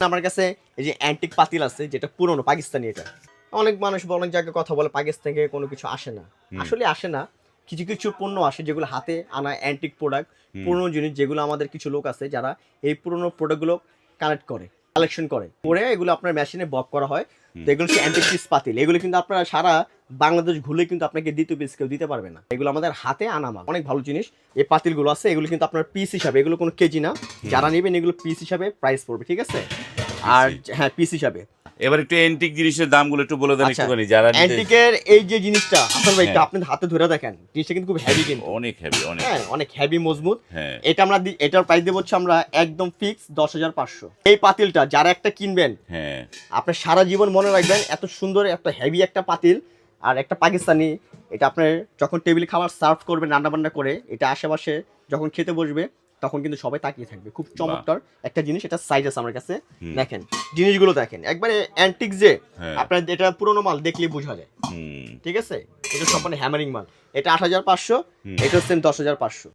আমার কাছে এই যে অ্যান্টিক পাতিল আছে যেটা পুরনো পাকিস্তানি এটা। অনেক মানুষ অনেক জায়গায় কথা বলে পাকিস্তান থেকে কোনো কিছু আসে না। আসলে আসে না। কিছু কিছু পণ্য আসে যেগুলো হাতে আনা অ্যান্টিক প্রোডাক্ট পুরনো জিনিস যেগুলো আমাদের কিছু লোক আছে যারা এই পুরনো প্রোডাক্টগুলো কালেক্ট করে কালেকশন করে। করে এগুলো আপনার মেশিনে বক করা হয়। তো এগুলো হচ্ছে অ্যান্টিক পিস পাতিল। এগুলো কিন্তু আপনারা সারা বাংলাদেশ ঘুরলে কিন্তু আপনাকে দ্বিতীয় পিস কেউ দিতে পারবে না। এগুলো আমাদের হাতে আনা মাল। অনেক ভালো জিনিস। এই পাতিলগুলো আছে এগুলো কিন্তু আপনার পিস হিসাবে এগুলো কোনো কেজি না। যারা নেবেন এগুলো পিস হিসাবে প্রাইস পড়বে ঠিক আছে? আর হ্যাঁ পিস হিসাবে। এবার একটু এন্টিক জিনিসের দামগুলো একটু বলে দেন আচ্ছা, একটুখানি যারা অ্যান্টিকের এই যে জিনিসটা আপনার ভাই একটু হ্যাঁ। আপনার হাতে ধরে দেখেন জিনিসটা কিন্তু খুব হেভি কিন্তু। অনেক হেভি অনেক। হ্যাঁ অনেক হেভি মজবুত। হ্যাঁ। এটা আমরা এটার প্রাইস দেবো হচ্ছে আমরা একদম ফিক্স দশ হাজার পাঁচশো। এই পাতিলটা যারা একটা কিনবেন হ্যাঁ। আপনার সারা জীবন মনে রাখবেন এত সুন্দর একটা হেভি একটা পাতিল। আর একটা পাকিস্তানি এটা আপনার যখন টেবিলে খাবার সার্ভ করবেন রান্না বান্না করে এটা আশেপাশে যখন খেতে বসবে তখন কিন্তু সবাই তাকিয়ে থাকবে। খুব চমৎকার একটা জিনিস এটা সাইজ আছে আমার কাছে দেখেন। জিনিসগুলো দেখেন। একবারে অ্যান্টিক যে হ্যাঁ। আপনার এটা পুরনো মাল দেখলে বোঝা যায়। ঠিক আছে? এটা সম্পূর্ণ হ্যামারিং মাল। এটা আট হাজার পাঁচশো। এটা হচ্ছে দশ হাজার পাঁচশো।